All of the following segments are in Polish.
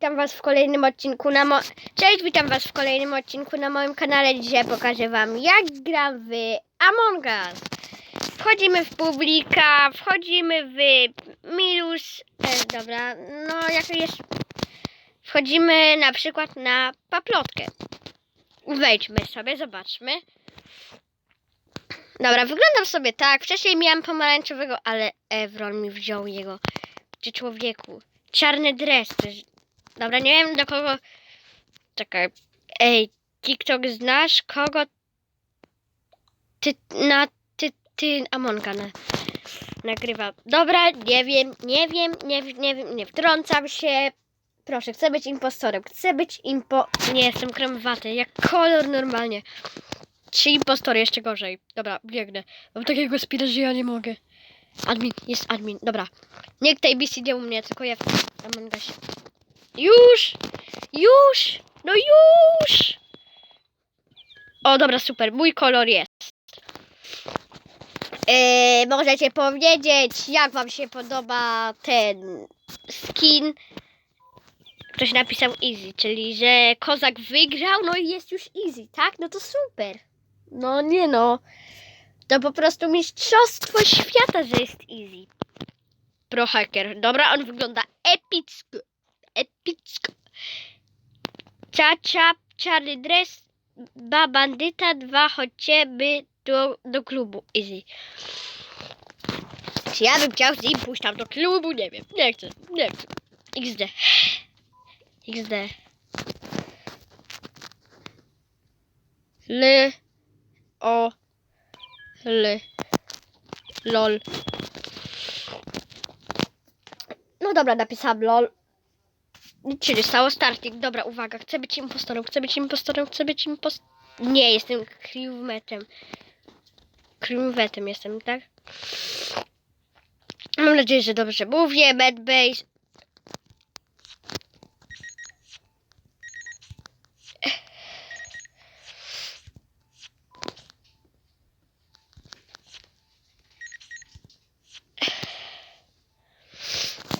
Witam was w kolejnym odcinku na mo... Cześć, witam was w kolejnym odcinku na moim kanale. Dzisiaj pokażę wam jak gram w Among Us. Wchodzimy w publika, wchodzimy w Milus... E, dobra, no jak jest... Wchodzimy na przykład na paplotkę. Wejdźmy sobie, zobaczmy. Dobra, wyglądam sobie tak. Wcześniej miałem pomarańczowego, ale Evron mi wziął jego. Czy człowieku. Czarny dres też. Dobra, nie wiem do kogo. Czekaj. Ej, TikTok znasz? Kogo ty na ty ty Amonka na, nagrywa. Dobra, nie wiem, nie wiem, nie, nie wiem, nie wtrącam się. Proszę, chcę być impostorem. Chcę być impo... Nie, jestem kremwaty. Jak kolor normalnie. Trzy impostory, jeszcze gorzej. Dobra, biegnę. Mam takiego speeda, że ja nie mogę. Admin, jest admin. Dobra. Nikt tej BC nie u mnie, tylko ja w Among Usie. Już! Już! No już! O, dobra, super. Mój kolor jest. Eee, możecie powiedzieć, jak wam się podoba ten skin. Ktoś napisał easy, czyli że kozak wygrał, no i jest już easy, tak? No to super. No nie no. To po prostu mistrzostwo świata, że jest easy. Pro hacker. Dobra, on wygląda epicko. Epicko. Czacza, czarny dres, ba bandyta, dwa chodźmy do, do klubu. Easy. Czy ja bym chciał z nim pójść tam do klubu? Nie wiem. Nie chcę. Nie chcę. XD. XD. L. O. L. LOL. No dobra, napisałam LOL. Się nie stało, starting. Dobra, uwaga, chcę być impostorem, chcę być impostorem, chcę być impostorem. Nie, jestem crewmetem. Crewmetem jestem, tak? Mam nadzieję, że dobrze mówię. Medbase.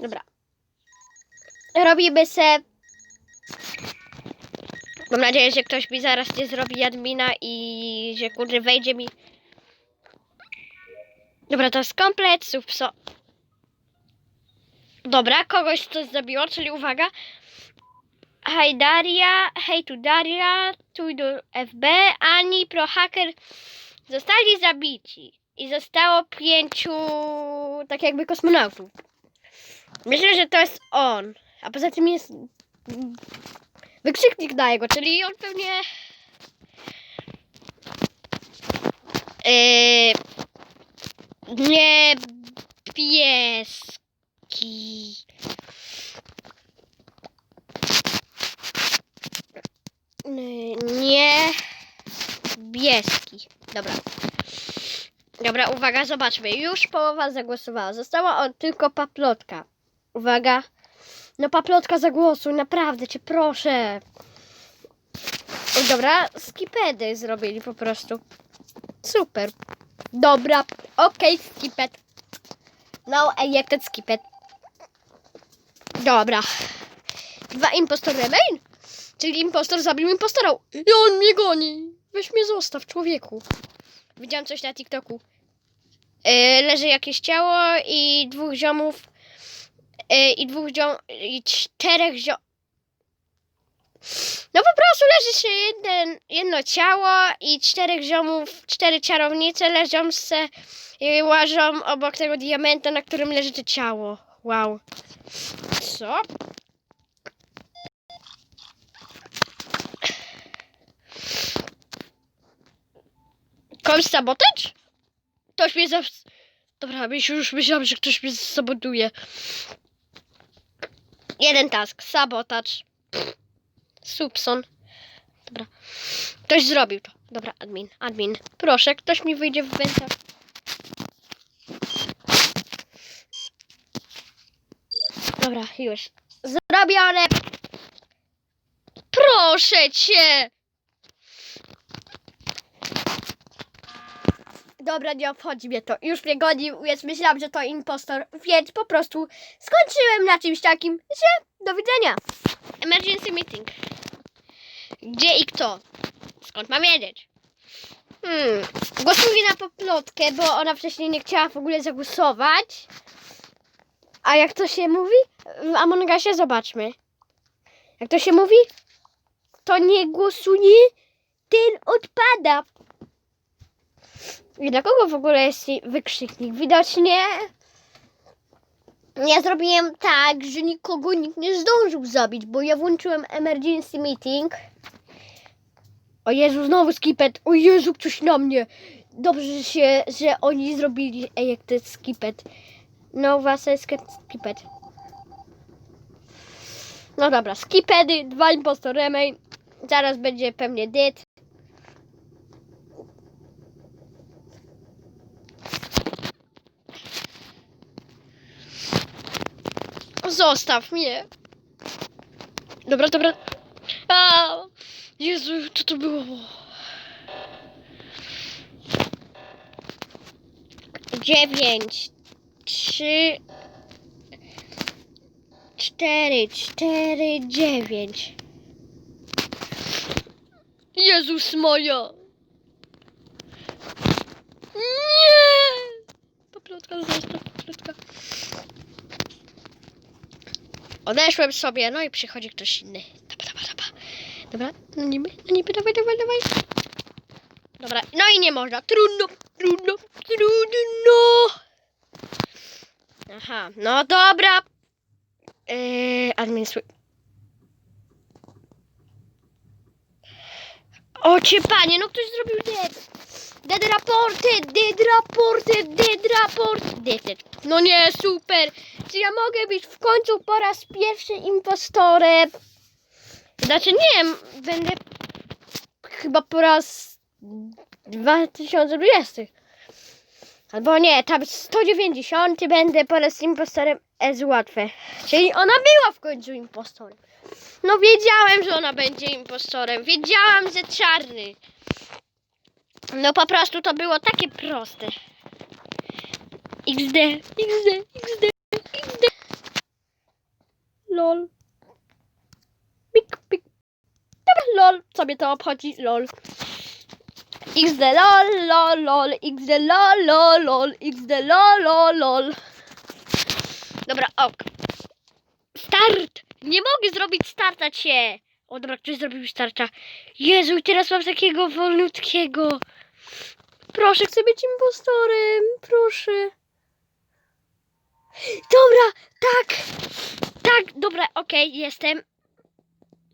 Dobra. Robimy se. Mam nadzieję, że ktoś mi zaraz nie zrobi admina i że kurde wejdzie mi. Dobra, to jest komplet, subso. Dobra, kogoś coś zabiło, czyli uwaga. Hej Daria, hej tu Daria, tu do FB, Ani, Pro Hacker zostali zabici. I zostało pięciu tak jakby kosmonautów. Myślę, że to jest on. A poza tym jest wykrzyknik na jego, czyli on pewnie yy, niebieski. Yy, Niebieski. Dobra. Dobra, uwaga, zobaczmy. Już połowa zagłosowała. Została on tylko paplotka. Uwaga. No paplotka zagłosuj, naprawdę cię proszę. Dobra, skipedy zrobili po prostu. Super. Dobra, okej, skipet. No, ejected skipet. Dobra. Dwa impostory remain? Czyli impostor zabił impostora. I on mnie goni. Weź mnie zostaw, człowieku. Widziałam coś na TikToku. Yy, leży jakieś ciało i dwóch ziomów i dwóch ziom i czterech ziom no po prostu leży się jeden, jedno ciało i czterech ziomów, cztery czarownice leżą se i łażą obok tego diamenta, na którym leży to ciało. Wow. Co? Koń sabotaż? Ktoś mnie za... Dobra, już myślałam, że ktoś mnie sabotuje. Jeden task, sabotaż. Subson. Dobra. Ktoś zrobił to. Dobra, admin, admin. Proszę, ktoś mi wyjdzie w wentach. Dobra, już. Zrobione. Proszę cię. Dobra, nie obchodzi mnie to. Już mnie gonił, więc myślałam, że to impostor. Więc po prostu skończyłem na czymś takim, że do widzenia. emergency meeting. Gdzie i kto? Skąd mam wiedzieć? Hmm. Głosuję na poplotkę, bo ona wcześniej nie chciała w ogóle zagłosować. A jak to się mówi? W Among Usie zobaczmy. Jak to się mówi? Kto nie głosuje, ten odpada. I dla kogo w ogóle jest wykrzyknik? Widocznie ja zrobiłem tak, że nikogo nikt nie zdążył zabić, bo ja włączyłem emergency meeting. O Jezu, znowu skipet. O Jezu, ktoś na mnie. Dobrze, się, że oni zrobili ej, skipet. No, was skipet. No dobra, skipedy, dwa impostor remain. Zaraz będzie pewnie dyt. Zostaw mnie. Dobra, dobra. A, Jezu, co to było? Dziewięć, trzy, cztery, cztery, dziewięć. Jezus moja! Nie! Poplotka, zostaw, poplotka. Odeszłem sobie, no i przychodzi ktoś inny. Dobra, dobra, dobra. Dobra, no niby, no niby, dawaj, dawaj, dawaj. Dobra, no i nie można. Trudno, trudno, trudno. Aha, no dobra. Yy, administruj. O cię panie, no ktoś zrobił dead. Dead raporty, dead raporty, dead raporty. No nie, super. Czy ja mogę być w końcu po raz pierwszy impostorem? Znaczy nie wiem, będę chyba po raz 2020. Albo nie, tam 190 będę po raz impostorem jest łatwe. Czyli ona była w końcu impostorem. No wiedziałem, że ona będzie impostorem. Wiedziałam, że czarny. No po prostu to było takie proste. XD, XD, XD, XD. LOL. Pik, pik. Dobra, lol. Co mnie to obchodzi? LOL. XD lol, lol, lol, XD lol, lol, lol, XD lol, lol, lol. Dobra, ok. Start! Nie mogę zrobić starta cię! O dobra, ktoś zrobił starta. Jezu, teraz mam takiego wolnutkiego. Proszę, chcę być impostorem. Proszę. Dobra, tak. Tak, dobra, okej, jestem.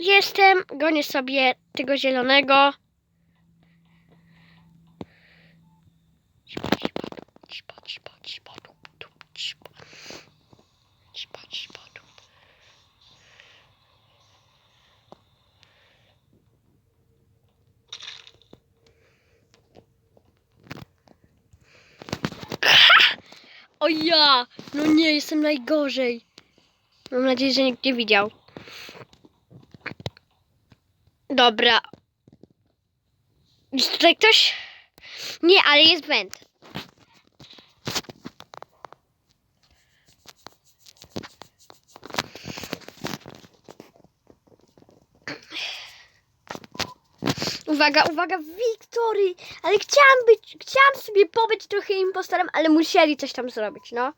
Jestem. Gonię sobie tego zielonego. O ja! No nie, jestem najgorzej. Mam nadzieję, że nikt nie widział. Dobra. Jest tutaj ktoś? Nie, ale jest błęd. Uwaga, uwaga, Wiktory! Ale chciałam być, chciałam sobie pobyć trochę impostorem, ale musieli coś tam zrobić, no.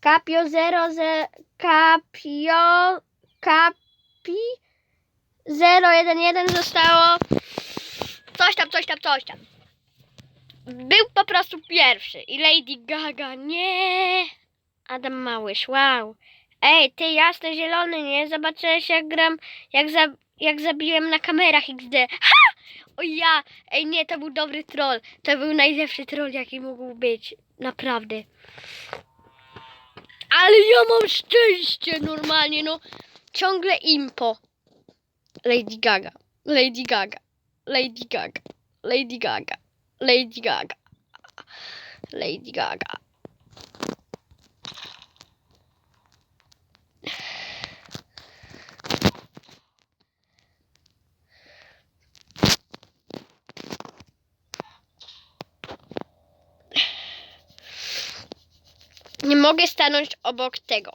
Kapio 00, Kapio, Kapi 0, 1, 1 zostało. Coś tam, coś tam, coś tam. Był po prostu pierwszy. I Lady Gaga, nie. Adam Małysz, wow. Ej, ty jasny zielony, nie? Zobaczyłeś jak gram, jak, za, jak zabiłem na kamerach XD. Ha! O ja! Ej, nie, to był dobry troll. To był najlepszy troll, jaki mógł być. Naprawdę. Ale ja mam szczęście normalnie, no. Ciągle impo. Lady Gaga. Lady Gaga. Lady Gaga. Lady Gaga. Lady Gaga. Lady Gaga. Nie mogę stanąć obok tego.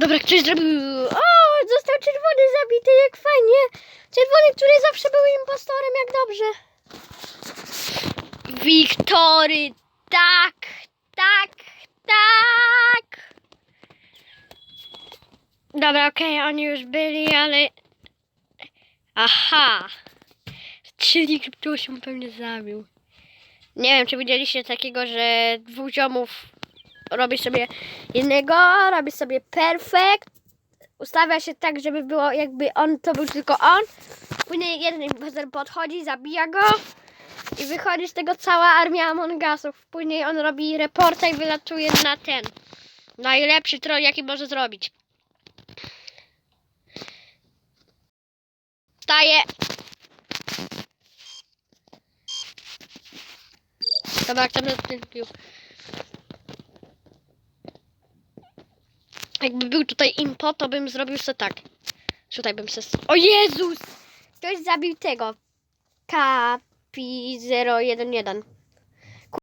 Dobra, ktoś zrobił... O, został czerwony zabity, jak fajnie. Czerwony, który zawsze był impostorem, jak dobrze. Wiktory, tak, tak, tak. Dobra, okej, oni już byli, ale... Aha. Czyli krypto się pewnie zabił. Nie wiem, czy widzieliście takiego, że dwóch ziomów robi sobie jednego, robi sobie perfekt, ustawia się tak, żeby było jakby on, to był tylko on. Później jeden impostor podchodzi, zabija go i wychodzi z tego cała armia Among Usów. Później on robi reporta i wylatuje na ten. Najlepszy troll, jaki może zrobić. Staje. Dobra, jak tam Jakby był tutaj impo, to bym zrobił sobie tak. Tutaj bym se... O Jezus! Ktoś zabił tego. Kapi 011.